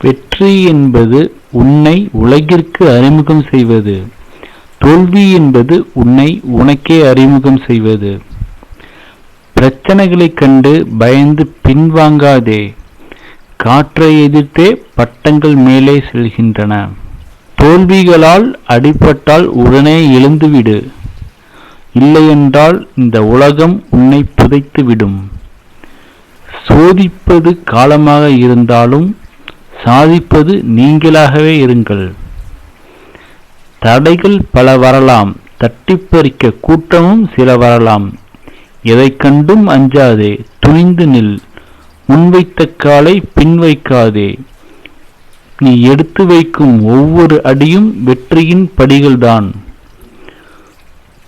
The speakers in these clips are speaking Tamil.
வெற்றி என்பது உன்னை உலகிற்கு அறிமுகம் செய்வது. தோல்வி என்பது உன்னை உனக்கே அறிமுகம் செய்வது. பிரச்சனைகளை கண்டு பயந்து பின்வாங்காதே. காற்றை எதிர்த்தே பட்டங்கள் மேலே செல்கின்றன. தோல்விகளால் அடிபட்டால் உடனே எழுந்துவிடு. இல்லையென்றால் இந்த உலகம் உன்னை புதைத்துவிடும். சோதிப்பது காலமாக இருந்தாலும் சாதிப்பது நீங்களாகவே இருங்கள். தடைகள் பல வரலாம் தட்டிப்பறிக்க கூட்டமும் சில வரலாம். எதைக் கண்டும் அஞ்சாதே துணிந்து நில். முன்வைத்த காலை பின் வைக்காதே நீ எடுத்து வைக்கும் ஒவ்வொரு அடியும் வெற்றியின் படிகள்தான்.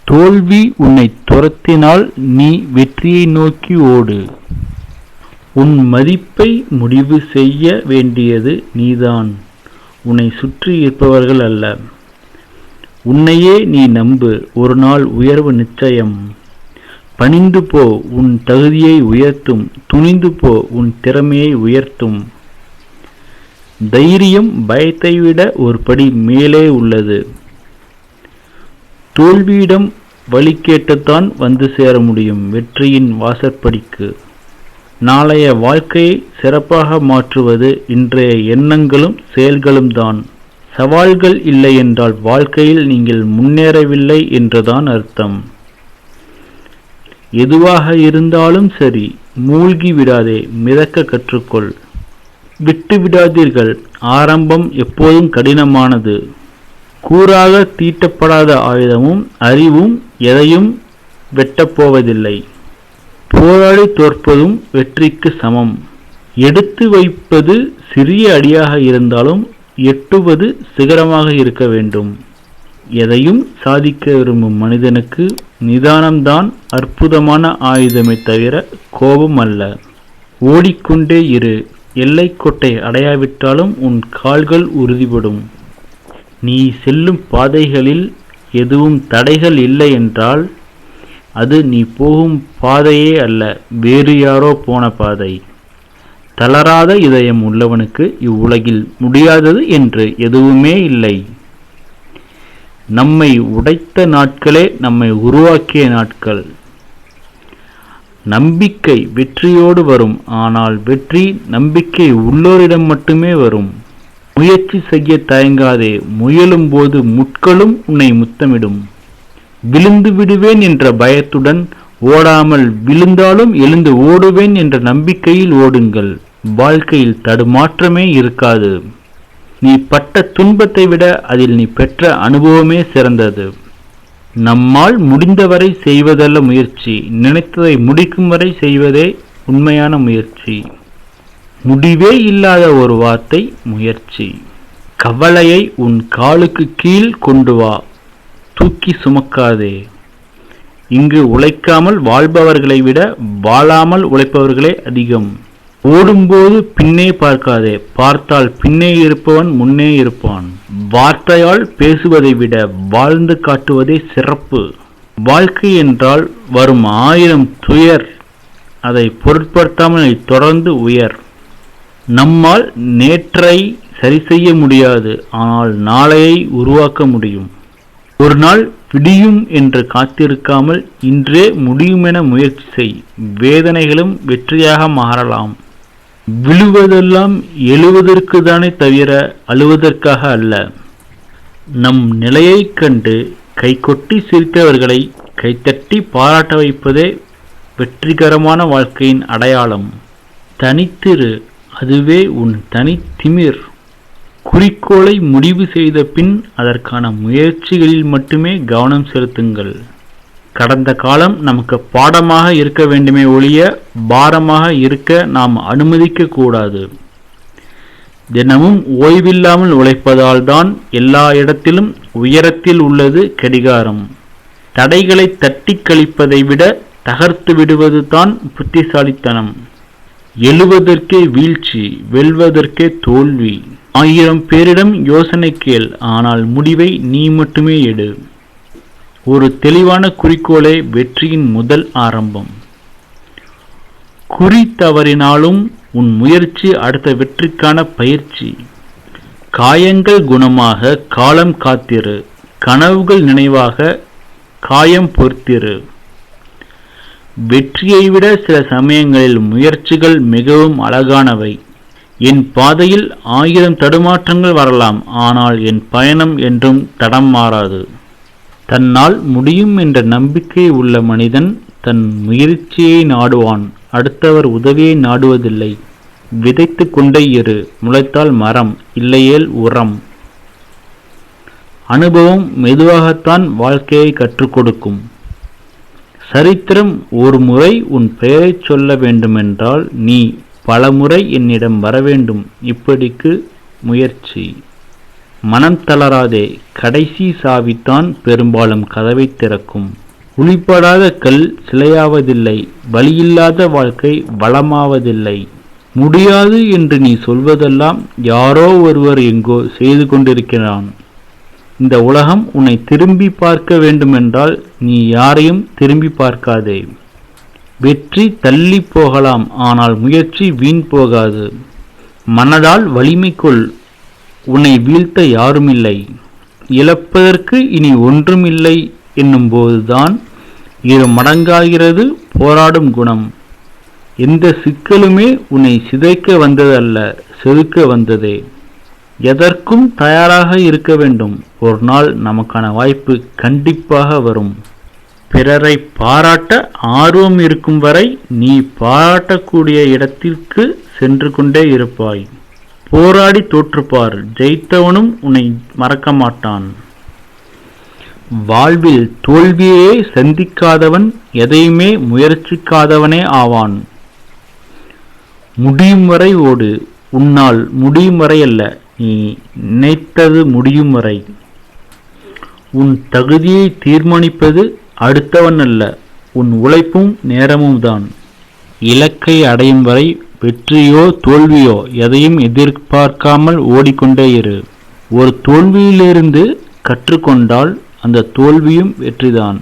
தோல்வி உன்னை துரத்தினால் நீ வெற்றியை நோக்கி ஓடு. உன் மதிப்பை முடிவு செய்ய வேண்டியது நீதான். உன்னை சுற்றி இருப்பவர்கள் அல்ல. உன்னையே நீ நம்பு. ஒரு நாள் உயர்வு நிச்சயம். பணிந்து போ உன் தகுதியை உயர்த்தும். துணிந்து போ உன் திறமையை உயர்த்தும். தைரியம் பயத்தை விட ஒரு படி மேலே உள்ளது. தோல்வியிடம் வழி கேட்டுத்தான் வந்து சேர முடியும் வெற்றியின் வாசற்படிக்கு. நாளைய வாழ்க்கையை சிறப்பாக மாற்றுவது இன்றைய எண்ணங்களும் செயல்களும் தான் சவால்கள் இல்லை என்றால் வாழ்க்கையில் நீங்கள் முன்னேறவில்லை என்றுதான் அர்த்தம். எதுவாக இருந்தாலும் சரி மூழ்கி விடாதே மிதக்க கற்றுக்கொள். விட்டு விடாதீர்கள் ஆரம்பம் எப்போதும் கடினமானது. கூறாக தீட்டப்படாத ஆயுதமும் அறிவும் எதையும் வெட்டப்போவதில்லை. போராடி தோற்பதும் வெற்றிக்கு சமம். எடுத்து வைப்பது சிறிய அடியாக இருந்தாலும் எட்டுவது சிகரமாக இருக்க வேண்டும். எதையும் சாதிக்க விரும்பும் மனிதனுக்கு நிதானம்தான் அற்புதமான ஆயுதமே தவிர கோபம் அல்ல. ஓடிக்கொண்டே இரு. எல்லைக்கோட்டை அடையாவிட்டாலும் உன் கால்கள் உறுதிப்படும். நீ செல்லும் பாதைகளில் எதுவும் தடைகள் இல்லை என்றால் அது நீ போகும் பாதையே அல்ல வேறு யாரோ போன பாதை. தளராத இதயம் உள்ளவனுக்கு இவ்வுலகில் முடியாதது என்று எதுவுமே இல்லை. நம்மை உடைத்த நாட்களே நம்மை உருவாக்கிய நாட்கள். நம்பிக்கை வெற்றியோடு வரும் ஆனால் வெற்றி நம்பிக்கை உள்ளோரிடம் மட்டுமே வரும். முயற்சி செய்ய தயங்காதே. முயலும் போது முட்களும் உன்னை முத்தமிடும். விழுந்து விடுவேன் என்ற பயத்துடன் ஓடாமல் விழுந்தாலும் எழுந்து ஓடுவேன் என்ற நம்பிக்கையில் ஓடுங்கள். வாழ்க்கையில் தடுமாற்றமே இருக்காது. நீ பட்ட துன்பத்தை விட அதில் நீ பெற்ற அனுபவமே சிறந்தது. நம்மால் முடிந்தவரை செய்வதல்ல முயற்சி. நினைத்ததை முடிக்கும் வரை செய்வதே உண்மையான முயற்சி. முடிவே இல்லாத ஒரு வார்த்தை முயற்சி. கவலையை உன் காலுக்கு கீழ் கொண்டு வா. தூக்கி சுமக்காதே. இங்கு உழைக்காமல் வாழ்பவர்களை விட வாழாமல் உழைப்பவர்களே அதிகம். ஓடும்போது பின்னே பார்க்காதே. பார்த்தால் பின்னே இருப்பவன் முன்னே இருப்பான். வார்த்தையால் பேசுவதை விட வாழ்ந்து காட்டுவதே சிறப்பு. வாழ்க்கை என்றால் வரும் ஆயிரம் துயர். அதை பொருட்படுத்தாமல் தொடர்ந்து உயர். நம்மால் நேற்றை சரி செய்ய முடியாது ஆனால் நாளையை உருவாக்க முடியும். ஒரு நாள் விடியும் என்று காத்திருக்காமல் இன்றே முடியுமென முயற்சி செய். வேதனைகளும் வெற்றியாக மாறலாம். விழுவதெல்லாம் எழுவதற்கு தானே தவிர அழுவதற்காக அல்ல. நம் நிலையைக் கண்டு கைகொட்டி சிரித்தவர்களை கைத்தட்டி பாராட்ட வைப்பதே வெற்றிகரமான வாழ்க்கையின் அடையாளம். தனித்திரு அதுவே உன் தனி திமிர். குறிக்கோளை முடிவு செய்த பின் அதற்கான முயற்சிகளில் மட்டுமே கவனம் செலுத்துங்கள். கடந்த காலம் நமக்கு பாடமாக இருக்க வேண்டுமே ஒழிய பாரமாக இருக்க நாம் அனுமதிக்க கூடாது. தினமும் ஓய்வில்லாமல் உழைப்பதால் தான் எல்லா இடத்திலும் உயரத்தில் உள்ளது கடிகாரம். தடைகளை தட்டி கழிப்பதை விட தகர்த்து விடுவது தான் புத்திசாலித்தனம். எழுவதற்கே வீழ்ச்சி வெல்வதற்கே தோல்வி. ஆயிரம் பேரிடம் யோசனை கேள் ஆனால் முடிவை நீ மட்டுமே எடு. ஒரு தெளிவான குறிக்கோளே வெற்றியின் முதல் ஆரம்பம். குறி தவறினாலும் உன் முயற்சி அடுத்த வெற்றிக்கான பயிற்சி. காயங்கள் குணமாக காலம் காத்திரு கனவுகள் நினைவாக காயம் பொறுத்திரு. வெற்றியை விட சில சமயங்களில் முயற்சிகள் மிகவும் அழகானவை. என் பாதையில் ஆயிரம் தடுமாற்றங்கள் வரலாம் ஆனால் என் பயணம் என்றும் தடம் மாறாது. தன்னால் முடியும் என்ற நம்பிக்கை உள்ள மனிதன் தன் முயற்சியை நாடுவான் அடுத்தவர் உதவியை நாடுவதில்லை. விதைத்து கொண்டே இரு முளைத்தால் மரம் இல்லையேல் உரம். அனுபவம் மெதுவாகத்தான் வாழ்க்கையை கற்றுக் கொடுக்கும். சரித்திரம் ஒரு முறை உன் பெயரைச் சொல்ல வேண்டுமென்றால் நீ பலமுறை என்னிடம் வரவேண்டும் இப்படிக்கு முயற்சி. மனம் தளராதே கடைசி சாவித்தான் பெரும்பாலும் கதவை திறக்கும். உளிப்படாத கல் சிலையாவதில்லை வழியில்லாத வாழ்க்கை வளமாவதில்லை. முடியாது என்று நீ சொல்வதெல்லாம் யாரோ ஒருவர் எங்கோ செய்து கொண்டிருக்கிறான். இந்த உலகம் உன்னை திரும்பி பார்க்க வேண்டுமென்றால் நீ யாரையும் திரும்பி பார்க்காதே. வெற்றி தள்ளி போகலாம் ஆனால் முயற்சி வீண் போகாது. மனதால் வலிமைக்குள் உன்னை வீழ்த்த யாருமில்லை. இழப்பதற்கு இனி ஒன்றுமில்லை என்னும்போதுதான் இரு மடங்காகிறது போராடும் குணம். எந்த சிக்கலுமே உன்னை சிதைக்க வந்ததல்ல செதுக்க வந்ததே. எதற்கும் தயாராக இருக்க வேண்டும். ஒரு நாள் நமக்கான வாய்ப்பு கண்டிப்பாக வரும். பிறரை பாராட்ட ஆர்வம் இருக்கும் வரை நீ பாராட்டக்கூடிய இடத்திற்கு சென்று கொண்டே இருப்பாய். போராடி தோற்றுப்பார். ஜெயித்தவனும் உன்னை மறக்க மாட்டான். வாழ்வில் தோல்வியே சந்திக்காதவன் எதையுமே முயற்சிக்காதவனே ஆவான். முடியும் வரை ஓடு. உன்னால் முடியும் வரை அல்ல. நீ நினைத்தது முடியும் வரை. உன் தகுதியை தீர்மானிப்பது அடுத்தவன் அல்ல உன் உழைப்பும் நேரமும் தான் இலக்கை அடையும் வரை வெற்றியோ தோல்வியோ எதையும் எதிர்பார்க்காமல் ஓடிக்கொண்டே இரு. ஒரு தோல்வியிலிருந்து கற்றுக்கொண்டால் அந்த தோல்வியும் வெற்றிதான்.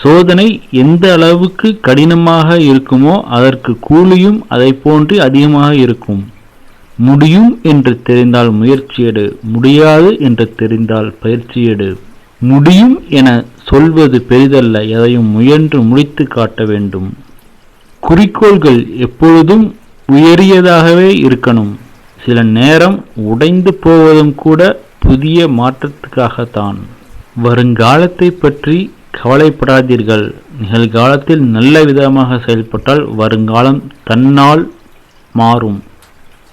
சோதனை எந்த அளவுக்கு கடினமாக இருக்குமோ அதற்கு கூலியும் அதை போன்று அதிகமாக இருக்கும். முடியும் என்று தெரிந்தால் முயற்சியெடு முடியாது என்று தெரிந்தால் பயிற்சியெடு முடியும் என சொல்வது பெரிதல்ல எதையும் முயன்று முடித்து காட்ட வேண்டும். குறிக்கோள்கள் எப்பொழுதும் உயரியதாகவே இருக்கணும். சில நேரம் உடைந்து போவதும் கூட புதிய மாற்றத்துக்காகத்தான். வருங்காலத்தை பற்றி கவலைப்படாதீர்கள். நிகழ்காலத்தில் நல்ல விதமாக செயல்பட்டால் வருங்காலம் தன்னால் மாறும்.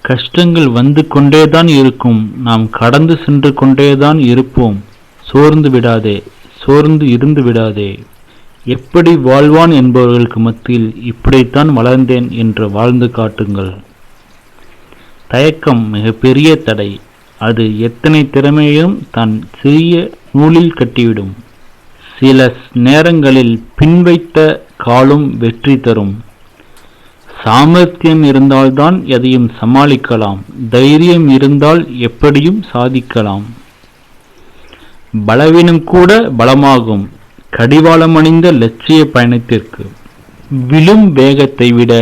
கஷ்டங்கள் வந்து கொண்டேதான் இருக்கும். நாம் கடந்து சென்று கொண்டேதான் இருப்போம். சோர்ந்து விடாதே சோர்ந்து இருந்து விடாதே. எப்படி வாழ்வான் என்பவர்களுக்கு மத்தியில் இப்படித்தான் வளர்ந்தேன் என்று வாழ்ந்து காட்டுங்கள். தயக்கம் மிகப்பெரிய தடை. அது எத்தனை திறமையும் தன் சிறிய நூலில் கட்டிவிடும். சில நேரங்களில் பின்வைத்த காலும் வெற்றி தரும். சாமர்த்தியம் இருந்தால்தான் எதையும் சமாளிக்கலாம். தைரியம் இருந்தால் எப்படியும் சாதிக்கலாம். பலவீனம் கூட பலமாகும். கடிவாளம் அணிந்த லட்சிய பயணத்திற்கு விழும் வேகத்தை விட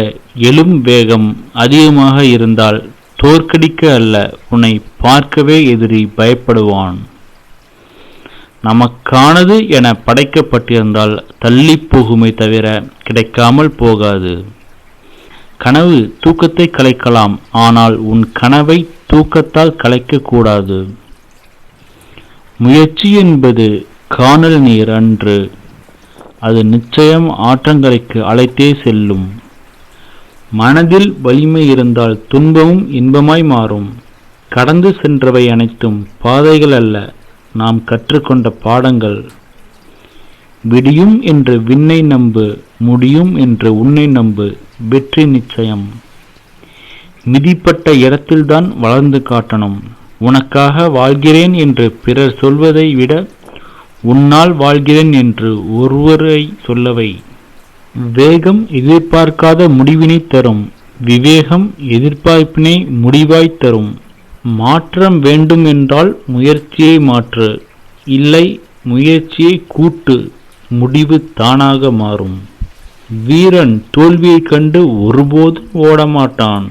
எழும் வேகம் அதிகமாக இருந்தால் தோற்கடிக்க அல்ல உன்னை பார்க்கவே எதிரி பயப்படுவான். நமக்கானது என படைக்கப்பட்டிருந்தால் தள்ளி போகுமே தவிர கிடைக்காமல் போகாது. கனவு தூக்கத்தை கலைக்கலாம் ஆனால் உன் கனவை தூக்கத்தால் கலைக்கக்கூடாது. முயற்சி என்பது காணல் நீர் அன்று அது நிச்சயம் ஆற்றங்கரைக்கு அழைத்தே செல்லும். மனதில் வலிமை இருந்தால் துன்பமும் இன்பமாய் மாறும். கடந்து சென்றவை அனைத்தும் பாதைகள் அல்ல நாம் கற்றுக்கொண்ட பாடங்கள். விடியும் என்று விண்ணை நம்பு முடியும் என்று உன்னை நம்பு வெற்றி நிச்சயம். மிதிப்பட்ட இடத்தில்தான் வளர்ந்து காட்டணும். உனக்காக வாழ்கிறேன் என்று பிறர் சொல்வதை விட உன்னால் வாழ்கிறேன் என்று ஒருவரை சொல்லவை. வேகம் எதிர்பார்க்காத முடிவினை தரும். விவேகம் எதிர்பார்ப்பினை முடிவாய் தரும். மாற்றம் வேண்டும் என்றால் முயற்சியை மாற்று. இல்லை முயற்சியை கூட்டு. முடிவு தானாக மாறும். வீரன் தோல்வியைக் கண்டு ஒருபோதும் ஓடமாட்டான்.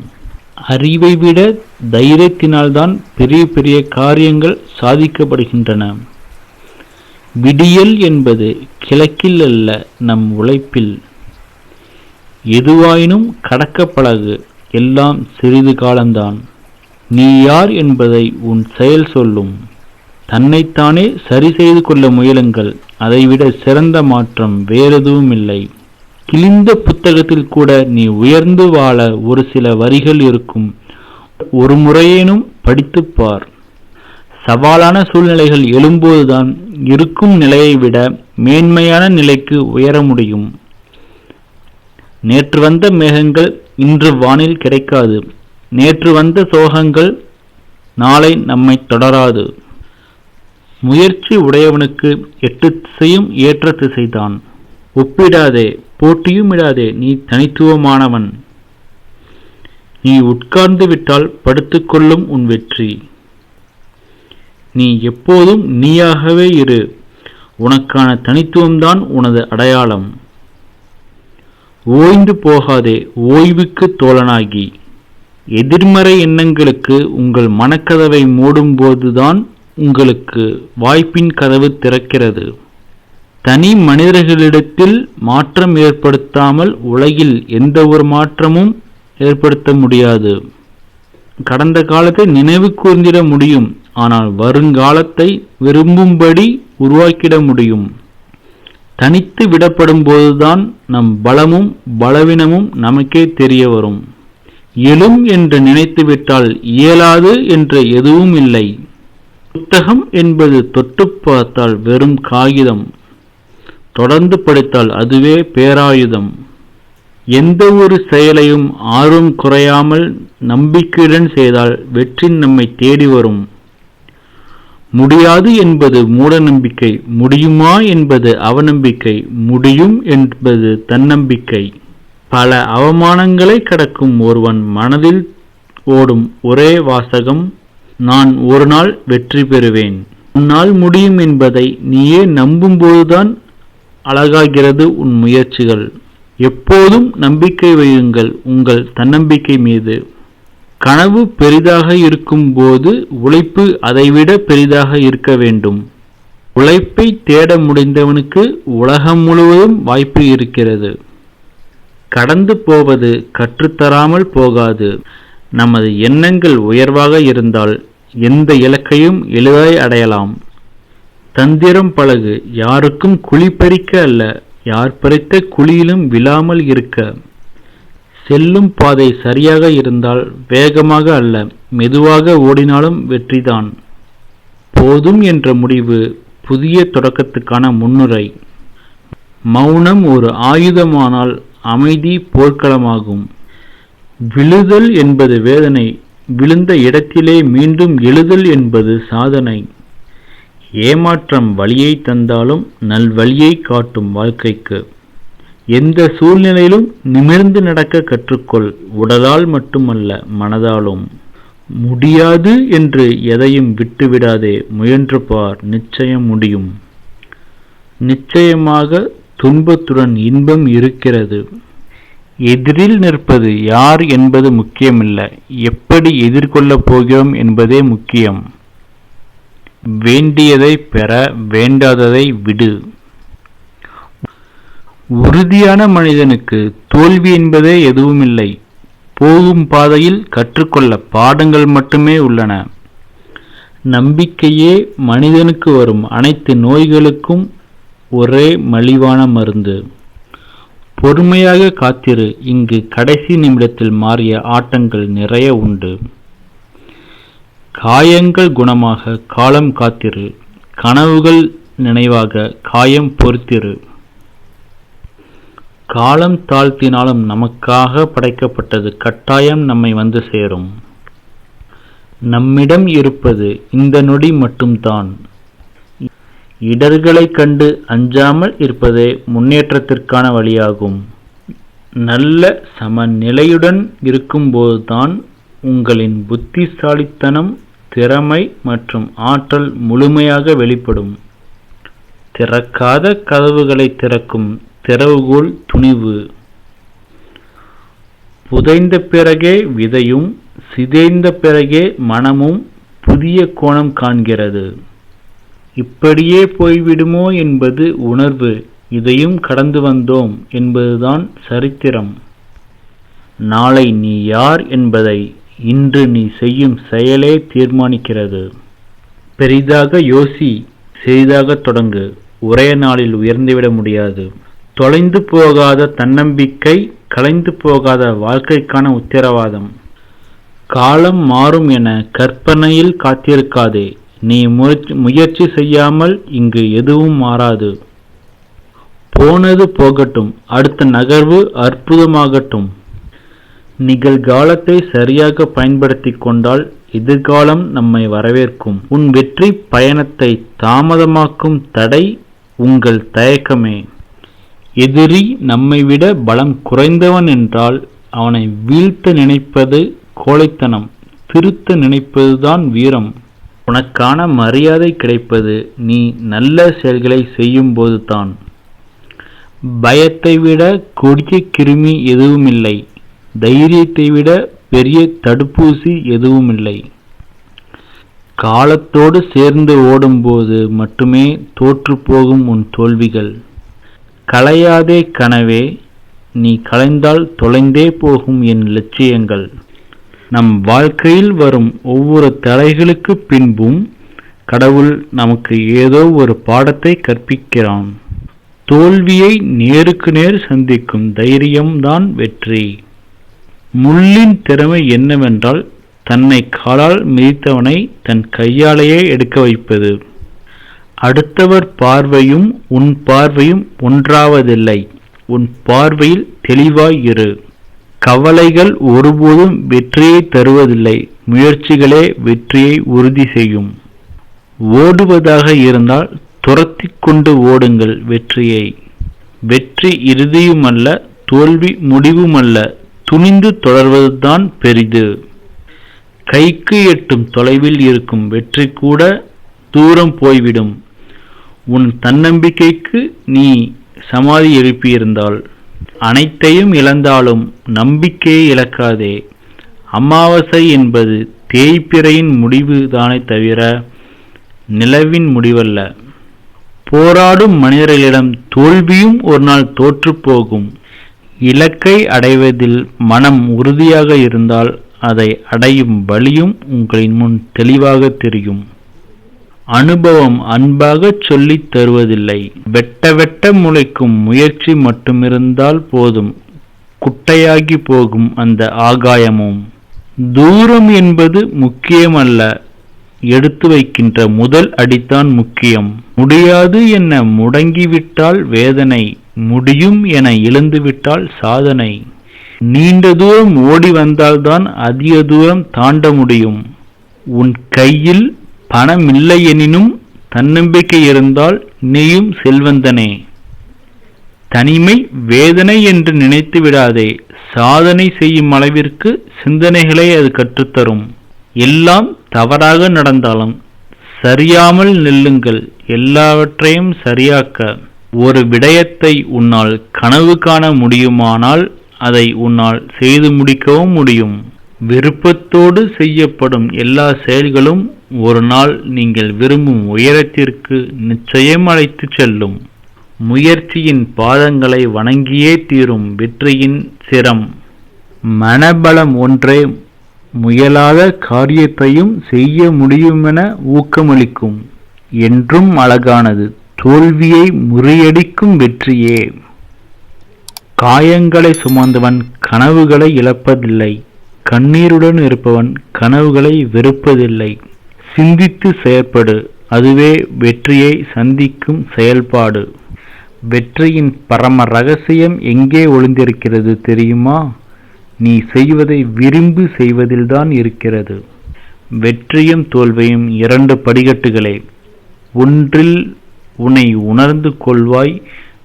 அறிவை விட தைரியத்தினால்தான் பெரிய பெரிய காரியங்கள் சாதிக்கப்படுகின்றன. விடியல் என்பது கிழக்கில் அல்ல நம் உழைப்பில். எதுவாயினும் கடக்க பழகு எல்லாம் சிறிது காலம்தான். நீ யார் என்பதை உன் செயல் சொல்லும். தன்னைத்தானே சரி செய்து கொள்ள முயலுங்கள் அதைவிட சிறந்த மாற்றம் வேறெதுவும் இல்லை கிழிந்த புத்தகத்தில் கூட நீ உயர்ந்து வாழ ஒரு சில வரிகள் இருக்கும். ஒரு முறையேனும் படித்துப் பார். சவாலான சூழ்நிலைகள் எழும்போதுதான் இருக்கும் நிலையை விட மேன்மையான நிலைக்கு உயர முடியும். நேற்று வந்த மேகங்கள் இன்று வானில் கிடைக்காது. நேற்று வந்த சோகங்கள் நாளை நம்மை தொடராது. முயற்சி உடையவனுக்கு எட்டு திசையும் ஏற்ற திசைதான். ஒப்பிடாதே போட்டியும் இடாதே நீ தனித்துவமானவன். நீ உட்கார்ந்து விட்டால் படுத்துக்கொள்ளும் உன் வெற்றி. நீ எப்போதும் நீயாகவே இரு. உனக்கான தனித்துவம்தான் உனது அடையாளம். ஓய்ந்து போகாதே ஓய்வுக்கு தோழனாகி. எதிர்மறை எண்ணங்களுக்கு உங்கள் மனக்கதவை மூடும்போதுதான் உங்களுக்கு வாய்ப்பின் கதவு திறக்கிறது. தனி மனிதர்களிடத்தில் மாற்றம் ஏற்படுத்தாமல் உலகில் எந்த ஒரு மாற்றமும் ஏற்படுத்த முடியாது. கடந்த காலத்தை நினைவு கூர்ந்திட முடியும். ஆனால் வருங்காலத்தை விரும்பும்படி உருவாக்கிட முடியும். தனித்து விடப்படும் போதுதான் நம் பலமும் பலவீனமும் நமக்கே தெரிய வரும். எழும் என்று நினைத்துவிட்டால் இயலாது என்று எதுவும் இல்லை. புத்தகம் என்பது தொட்டு பார்த்தால் வெறும் காகிதம். தொடர்ந்து படித்தால் அதுவே பேராயுதம். எந்த ஒரு செயலையும் ஆர்வம் குறையாமல் நம்பிக்கையுடன் செய்தால் வெற்றி நம்மை தேடி வரும். முடியாது என்பது மூட நம்பிக்கை முடியுமா என்பது அவநம்பிக்கை முடியும் என்பது தன்னம்பிக்கை. பல அவமானங்களை கடக்கும் ஒருவன் மனதில் ஓடும் ஒரே வாசகம் நான் ஒரு நாள் வெற்றி பெறுவேன். உன்னால் முடியும் என்பதை நீயே நம்பும்போதுதான் அழகாகிறது உன் முயற்சிகள். எப்போதும் நம்பிக்கை வையுங்கள் உங்கள் தன்னம்பிக்கை மீது. கனவு பெரிதாக இருக்கும்போது உழைப்பு அதைவிட பெரிதாக இருக்க வேண்டும். உழைப்பை தேட முடிந்தவனுக்கு உலகம் முழுவதும் வாய்ப்பு இருக்கிறது. கடந்து போவது கற்றுத்தராமல் போகாது. நமது எண்ணங்கள் உயர்வாக இருந்தால் எந்த இலக்கையும் எளிதாய் அடையலாம். தந்திரம் பழகு. யாருக்கும் குழி பறிக்க அல்ல. யார் பறித்த குழியிலும் விழாமல் இருக்க. செல்லும் பாதை சரியாக இருந்தால் வேகமாக அல்ல. மெதுவாக ஓடினாலும் வெற்றிதான். போதும் என்ற முடிவு புதிய தொடக்கத்துக்கான முன்னுரை. மௌனம் ஒரு ஆயுதமானால் அமைதி போர்க்களமாகும். விழுதல் என்பது வேதனை. விழுந்த இடத்திலே மீண்டும் எழுதல் என்பது சாதனை. ஏமாற்றம் வழியை தந்தாலும் நல்வழியை காட்டும் வாழ்க்கைக்கு. எந்த சூழ்நிலையிலும் நிமிர்ந்து நடக்க கற்றுக்கொள். உடலால் மட்டுமல்ல மனதாலும். முடியாது என்று எதையும் விட்டுவிடாதே. முயன்று பார் நிச்சயம் முடியும். நிச்சயமாக துன்பத்துடன் இன்பம் இருக்கிறது. எதிரில் நிற்பது யார் என்பது முக்கியமில்லை. எப்படி எதிர்கொள்ளப் போகிறோம் என்பதே முக்கியம். வேண்டியதை பெற வேண்டாததை விடு. உறுதியான மனிதனுக்கு தோல்வி என்பதே எதுவுமில்லை. போகும் பாதையில் கற்றுக்கொள்ள பாடங்கள் மட்டுமே உள்ளன. நம்பிக்கையே மனிதனுக்கு வரும் அனைத்து நோய்களுக்கும் ஒரே மலிவான மருந்து. பொறுமையாக காத்திரு இங்கு கடைசி நிமிடத்தில் மாறிய ஆட்டங்கள் நிறைய உண்டு. காயங்கள் குணமாக காலம் காத்திரு கனவுகள் நினைவாக காயம் பொறுத்திரு. காலம் தாழ்த்தினாலும் நமக்காக படைக்கப்பட்டது கட்டாயம் நம்மை வந்து சேரும். நம்மிடம் இருப்பது இந்த நொடி மட்டும்தான். இடர்களை கண்டு அஞ்சாமல் இருப்பதே முன்னேற்றத்திற்கான வழியாகும். நல்ல சமநிலையுடன் இருக்கும்போதுதான் உங்களின் புத்திசாலித்தனம் திறமை மற்றும் ஆற்றல் முழுமையாக வெளிப்படும். திறக்காத கதவுகளை திறக்கும் திறவுகோல் துணிவு. புதைந்த பிறகே விதையும் சிதைந்த பிறகே மனமும் புதிய கோணம் காண்கிறது. இப்படியே போய்விடுமோ என்பது உணர்வு. இதையும் கடந்து வந்தோம் என்பதுதான் சரித்திரம். நாளை நீ யார் என்பதை இன்று நீ செய்யும் செயலே தீர்மானிக்கிறது. பெரிதாக யோசி சிறிதாக தொடங்கு. ஒரே நாளில் உயர்ந்துவிட முடியாது. தொலைந்து போகாத தன்னம்பிக்கை கலைந்து போகாத வாழ்க்கைக்கான உத்தரவாதம். காலம் மாறும் என கற்பனையில் காத்திருக்காதே. நீ முயற்சி செய்யாமல் இங்கு எதுவும் மாறாது. போனது போகட்டும் அடுத்த நகர்வு அற்புதமாகட்டும். நிகழ்காலத்தை சரியாக பயன்படுத்தி கொண்டால் எதிர்காலம் நம்மை வரவேற்கும். உன் வெற்றி பயணத்தை தாமதமாக்கும் தடை உங்கள் தயக்கமே. எதிரி நம்மை விட பலம் குறைந்தவன் என்றால் அவனை வீழ்த்த நினைப்பது கோழைத்தனம் திருத்த நினைப்பதுதான் வீரம். உனக்கான மரியாதை கிடைப்பது நீ நல்ல செயல்களை செய்யும்போது தான் பயத்தை விட கொடிய கிருமி எதுவுமில்லை. தைரியத்தை விட பெரிய தடுப்பூசி எதுவும் இல்லை காலத்தோடு சேர்ந்து ஓடும்போது மட்டுமே தோற்றுப்போகும் உன் தோல்விகள். களையாதே கனவே நீ கலைந்தால் தொலைந்தே போகும் என் லட்சியங்கள். நம் வாழ்க்கையில் வரும் ஒவ்வொரு தலைகளுக்கு பின்பும் கடவுள் நமக்கு ஏதோ ஒரு பாடத்தை கற்பிக்கிறான். தோல்வியை நேருக்கு நேர் சந்திக்கும் தைரியம்தான் வெற்றி. முள்ளின் திறமை என்னவென்றால் தன்னை காலால் மிதித்தவனை தன் கையாலேயே எடுக்க வைப்பது. அடுத்தவர் பார்வையும் உன் பார்வையும் ஒன்றாவதில்லை. உன் பார்வையில் தெளிவாய் இரு. கவலைகள் ஒருபோதும் வெற்றியை தருவதில்லை. முயற்சிகளே வெற்றியை உறுதி செய்யும். ஓடுவதாக இருந்தால் துரத்தி கொண்டு ஓடுங்கள் வெற்றியை. வெற்றி இறுதியுமல்ல தோல்வி முடிவுமல்ல. துணிந்து தொடர்வதுதான் பெரிது. கைக்கு எட்டும் தொலைவில் இருக்கும் வெற்றி கூட தூரம் போய்விடும். உன் தன்னம்பிக்கைக்கு நீ சமாதி எழுப்பியிருந்தால் அனைத்தையும் இழந்தாலும் நம்பிக்கையை இழக்காதே. அமாவாசை என்பது தேய்பிறையின் முடிவு தானே தவிர நிலவின் முடிவல்ல. போராடும் மனிதர்களிடம் தோல்வியும் ஒரு நாள் தோற்றுப்போகும் இலக்கை அடைவதில் மனம் உறுதியாக இருந்தால் அதை அடையும் வழியும் உங்களின் முன் தெளிவாக தெரியும். அனுபவம் அன்பாக சொல்லித் தருவதில்லை. வெட்ட வெட்ட முளைக்கும் முயற்சி மட்டுமிருந்தால் போதும். குட்டையாகி போகும் அந்த ஆகாயமும். தூரம் என்பது முக்கியமல்ல. எடுத்து வைக்கின்ற முதல் அடித்தான் முக்கியம். முடியாது என முடங்கிவிட்டால் வேதனை. முடியும் என எழுந்துவிட்டால் சாதனை. நீண்ட தூரம் ஓடி வந்தால்தான் அதிக தூரம் தாண்ட முடியும். உன் கையில் பணம் இல்லை எனினும் தன்னம்பிக்கை இருந்தால் நீயும் செல்வந்தனே. தனிமை வேதனை என்று நினைத்து விடாதே. சாதனை செய்யும் அளவிற்கு சிந்தனைகளை அது கற்றுத்தரும். எல்லாம் தவறாக நடந்தாலும் சரியாமல் நில்லுங்கள். எல்லாவற்றையும் சரியாக்க. ஒரு விடயத்தை உன்னால் கனவு காண முடியுமானால் அதை உன்னால் செய்து முடிக்கவும் முடியும். விருப்பத்தோடு செய்யப்படும் எல்லா செயல்களும் ஒரு நாள் நீங்கள் விரும்பும் உயரத்திற்கு நிச்சயம் அழைத்துச் செல்லும். முயற்சியின் பாதங்களை வணங்கியே தீரும் வெற்றியின் சிரம். மனபலம் ஒன்றே முயலாத காரியத்தையும் செய்ய முடியுமென ஊக்கமளிக்கும். என்றும் அழகானது. தோல்வியை முறியடிக்கும் வெற்றியே. காயங்களை சுமந்தவன் கனவுகளை இழப்பதில்லை. கண்ணீருடன் இருப்பவன் கனவுகளை வெறுப்பதில்லை. சிந்தித்து செயற்படு. அதுவே வெற்றியை சந்திக்கும் செயல்பாடு. வெற்றியின் பரம ரகசியம் எங்கே ஒளிந்திருக்கிறது தெரியுமா? நீ செய்வதை விரும்பி செய்வதில்தான் இருக்கிறது. வெற்றியும் தோல்வியும் இரண்டு படிக்கட்டுகளே. ஒன்றில் உன்னை உணர்ந்து கொள்வாய்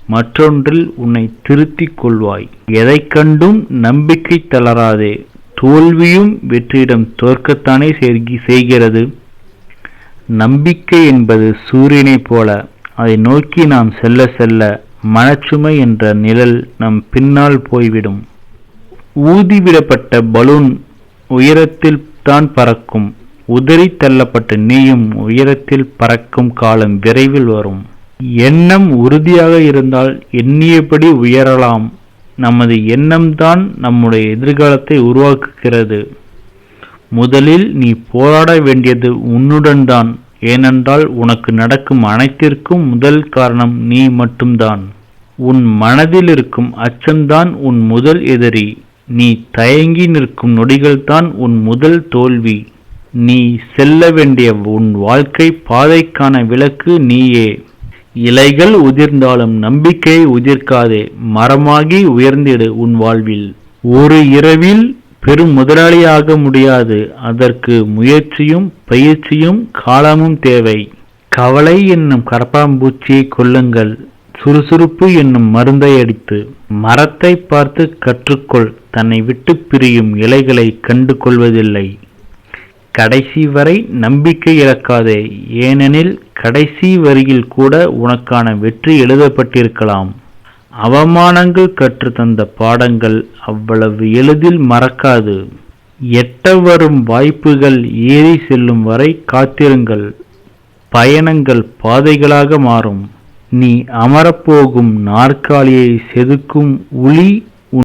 மற்றொன்றில் உன்னை திருத்திக் கொள்வாய். எதை கண்டும் நம்பிக்கை தளராதே. தோல்வியும் வெற்றியிடம் தோற்கத்தானே செய்கிறது. நம்பிக்கை என்பது சூரியனைப் போல. அதை நோக்கி நாம் செல்ல செல்ல மனச்சுமை என்ற நிழல் நம் பின்னால் போய்விடும். ஊதிவிடப்பட்ட பலூன் உயரத்தில் தான் பறக்கும். உதறி தள்ளப்பட்ட நீயும் உயரத்தில் பறக்கும் காலம் விரைவில் வரும். எண்ணம் உறுதியாக இருந்தால் எண்ணியபடி உயரலாம். நமது எண்ணம்தான் நம்முடைய எதிர்காலத்தை உருவாக்குகிறது. முதலில் நீ போராட வேண்டியது உன்னுடன் தான். ஏனென்றால் உனக்கு நடக்கும் அனைத்திற்கும் முதல் காரணம் நீ மட்டும்தான். உன் மனதில் இருக்கும் அச்சம்தான் உன் முதல் எதிரி. நீ தயங்கி நிற்கும் நொடிகள்தான் உன் முதல் தோல்வி. நீ செல்ல வேண்டிய உன் வாழ்க்கை பாதைக்கான விளக்கு நீயே. இலைகள் உதிர்ந்தாலும் நம்பிக்கையை உதிர்க்காதே. மரமாகி உயர்ந்திடு உன் வாழ்வில். ஒரு இரவில் பெரும் முதலாளியாக முடியாது. அதற்கு முயற்சியும் பயிற்சியும் காலமும் தேவை. கவலை என்னும் கரப்பாம்பூச்சியை கொல்லுங்கள். சுறுசுறுப்பு என்னும் மருந்தை அடித்து. மரத்தை பார்த்து கற்றுக்கொள். தன்னை விட்டு பிரியும் இலைகளை கண்டு கொள்வதில்லை கடைசி வரை நம்பிக்கை இழக்காதே. ஏனெனில் கடைசி வரியில் கூட உனக்கான வெற்றி எழுதப்பட்டிருக்கலாம். அவமானங்கள் கற்றுத்தந்த தந்த பாடங்கள் அவ்வளவு எளிதில் மறக்காது. எட்ட வரும் வாய்ப்புகள் ஏறி செல்லும் வரை காத்திருங்கள். பயணங்கள் பாதைகளாக மாறும். நீ அமரப்போகும் நாற்காலியை செதுக்கும் உளி